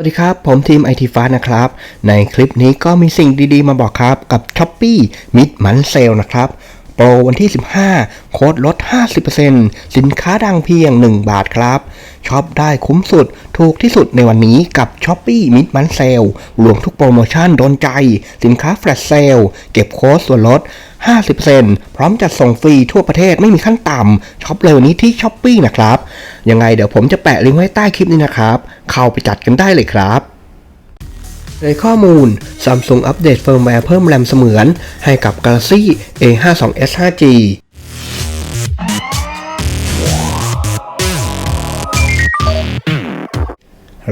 สวัสดีครับ ผมทีม IT f a s t นะครับ ในคลิปนี้ก็มีสิ่งดีๆ มาบอกครับ กับ s h อ p e e Mid Month Sale นะครับ โปรวันที่ 15 โค้ดลด 50%สินค้าดังเพียง 1 บาทครับช็อปได้คุ้มสุด ถูกที่สุดในวันนี้กับ s h อ p e e Mid Month Sale รวมทุกโปรโมชั่นโดนใจ สินค้า Flash Sale เก็บโค้ดส่วนลด 50%พร้อมจัดส่งฟรีทั่วประเทศไม่มีขั้นต่ำช็อปเร็วนี้ที่ s h อ p e e นะครับ ยังไงเดี๋ยวผมจะแปะลิงก์ไว้ใต้คลิปนี้นะครับ เข้าไปจัดกันได้เลยครับ ในข้อมูล Samsung อัปเดตเฟิร์มแวร์เพิ่มแรมเสมือน ให้กับ Galaxy A52s 5G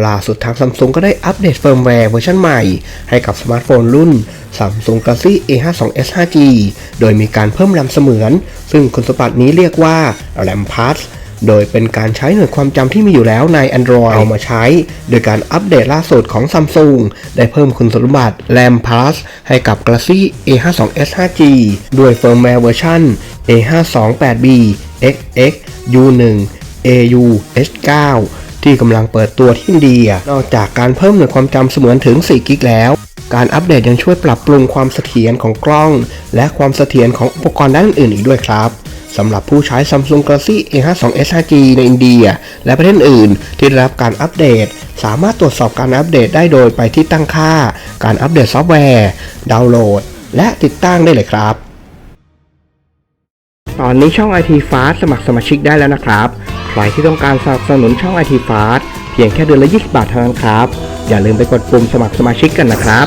ล่าสุดทาง Samsung ก็ได้อัปเดตเฟิร์มแวร์เวอร์ชันใหม่ ให้กับสมาร์ทโฟนรุ่น Samsung Galaxy A52s 5G โดยมีการเพิ่มแรมเสมือน ซึ่งคุณสมบัตินี้เรียกว่า RAM Plus โดยเป็นการใช้หน่วยความจำที่มีอยู่แล้วใน Android เอามาใช้ โดยการอัปเดตล่าสุดของ Samsung ได้เพิ่มคุณสมบัติ RAM Plus ให้กับ Galaxy A52s 5G ด้วยเฟิร์มแวร์เวอร์ชัน A528B XX U1 AU H9 ที่กำลังเปิดตัวที่อินเดีย นอกจากการเพิ่มหน่วยความจำเสมือนถึง 4 กิกแล้วการอัปเดตยังช่วยปรับปรุงความเสถียรของกล้อง และความเสถียรของอุปกรณ์ด้านอื่นอีกด้วยครับ สำหรับผู้ใช้ Samsung Galaxy A52s 5G ในอินเดีย และประเทศอื่นที่ได้รับการอัปเดต สามารถตรวจสอบการอัปเดตได้โดยไปที่ตั้งค่า การอัปเดตซอฟต์แวร์ ดาวน์โหลด และติดตั้งได้เลยครับ ตอนนี้ช่อง IT Fast สมัครสมาชิกได้แล้วนะครับ ใครที่ต้องการสนับสนุนช่อง IT Fast เพียงแค่เดือนละ 20 บาทเท่านั้นครับ อย่าลืมไปกดปุ่มสมัครสมาชิกกันนะครับ